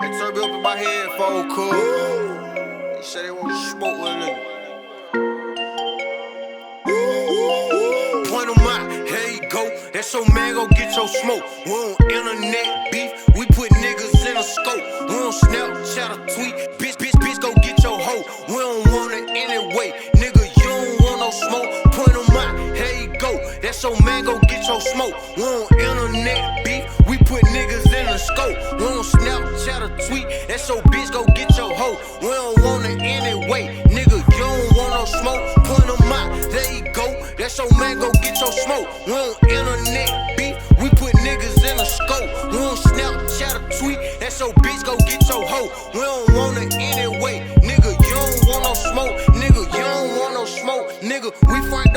They turned me up in my headphone, cool. They say they want to smoke with nigga. Point 'em out, here you go. That's your man, go get your smoke. We on internet beef, we put niggas in a scope. We on Snapchat or tweet, bitch, bitch, bitch, go get your hoe. We don't want it anyway, nigga, you don't want no smoke. That's your man, go get your smoke. We on internet beef, we put niggas in a scope. We on Snapchat or tweet, that's your bitch, go get your hoe. We don't want it anyway, nigga, you don't want no smoke. Point 'em out, there you go. That's your man, go get your smoke. We on internet beef, we put niggas in a scope. We on Snapchat or tweet, that's your bitch, go get your hoe. We don't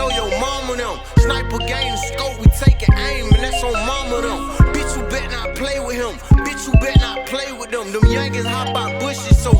we your mama them. Sniper game scope, we taking aim, and that's on mama them. Bitch, you bet not play with him. Bitch, you bet not play with them. Them youngins hop out bushes, so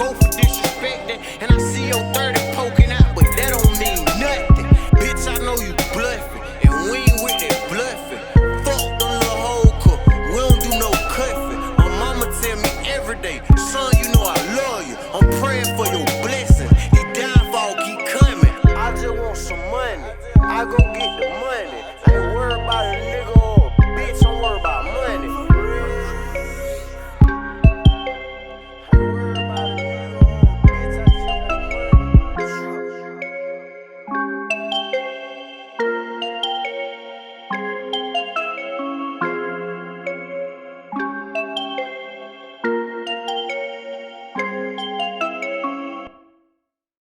go for disrespect that. And